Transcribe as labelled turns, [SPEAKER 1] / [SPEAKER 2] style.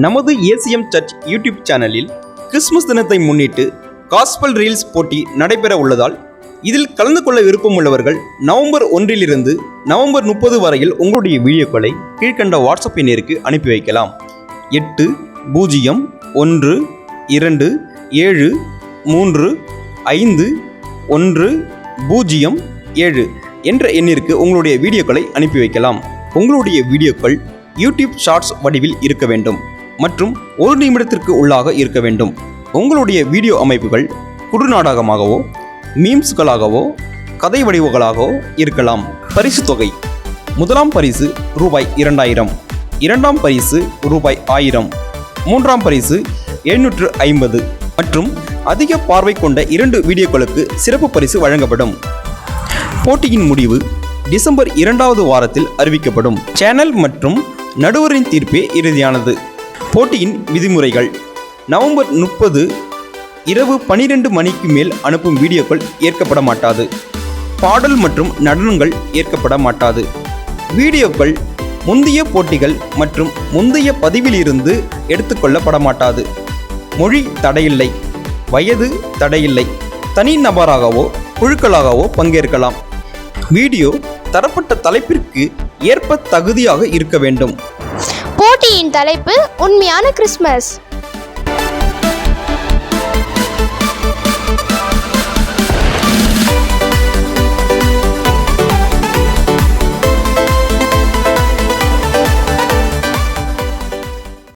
[SPEAKER 1] நமது ACM church YouTube சேனலில் Christmas தினத்தை முன்னிட்டு காஸ்பல் ரீல்ஸ் போட்டி நடைபெற உள்ளதால் இதில் கலந்து கொள்ள விருப்பம் உள்ளவர்கள் நவம்பர் ஒன்றிலிருந்து நவம்பர் முப்பது வரையில் உங்களுடைய வீடியோக்களை கீழ்க்கண்ட வாட்ஸ்அப் எண்ணிற்கு அனுப்பி வைக்கலாம். எட்டு பூஜ்ஜியம் ஒன்று இரண்டு ஏழு மூன்று ஐந்து ஒன்று பூஜ்ஜியம் ஏழு என்ற எண்ணிற்கு உங்களுடைய வீடியோக்களை அனுப்பி வைக்கலாம். உங்களுடைய வீடியோக்கள் யூடியூப் ஷார்ட்ஸ் வடிவில் இருக்க வேண்டும். மற்றும் ஒரு நிமிடத்திற்கு உள்ளாக இருக்க வேண்டும். உங்களுடைய வீடியோ அமைப்புகள் குறுநாடகமாகவோ மீம்ஸ்களாகவோ கதை வடிவுகளாகவோ இருக்கலாம். பரிசு தொகை. முதலாம் பரிசு ரூபாய் இரண்டாயிரம். இரண்டாம் பரிசு ரூபாய் ஆயிரம். மூன்றாம் பரிசு எழுநூற்று ஐம்பது. மற்றும் அதிக பார்வை கொண்ட இரண்டு வீடியோக்களுக்கு சிறப்பு பரிசு வழங்கப்படும். போட்டியின் முடிவு டிசம்பர் இரண்டாவது வாரத்தில் அறிவிக்கப்படும். சேனல் மற்றும் நடுவரின் தீர்ப்பே இறுதியானது. போட்டியின் விதிமுறைகள். நவம்பர் முப்பது இரவு பனிரெண்டு மணிக்கு மேல் அனுப்பும் வீடியோக்கள் ஏற்கப்பட மாட்டாது. பாடல் மற்றும் நடனங்கள் ஏற்கப்பட மாட்டாது. வீடியோக்கள் முந்தைய போட்டிகள் மற்றும் முந்தைய பதிவிலிருந்து எடுத்துக்கொள்ளப்பட மாட்டாது. மொழி தடையில்லை வயது தடையில்லை தனி நபராகவோ குழுக்களாகவோ பங்கேற்கலாம். வீடியோ தரப்பட்ட தலைப்பிற்கு ஏற்ப தகுதியாக இருக்க வேண்டும்.
[SPEAKER 2] தலைப்பு உண்மையான கிறிஸ்மஸ்.